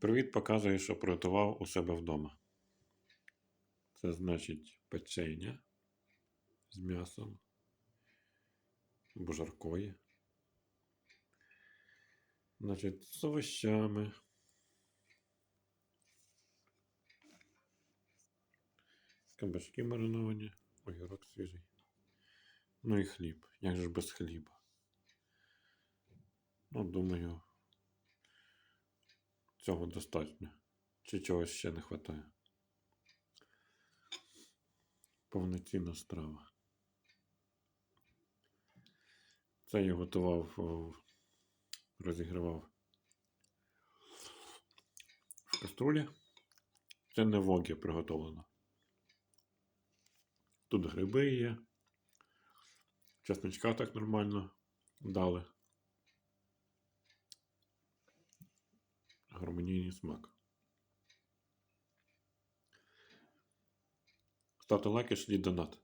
Привіт показує, що приготував у себе вдома. Це значить печення з м'ясом, або жаркої. Значить, з овощами. Кабачки мариновані, огірок свіжий. Ну і хліб. Як же без хліба? Ну, думаю, цього достатньо. Чи чогось ще не вистачає? Повноцінна страва. Це я готував, розігрівав в каструлі. Це не вогі приготовлено. Тут гриби є. Чесночка так нормально дали. Гармонійний смак. Ставте лайки, шліть донат.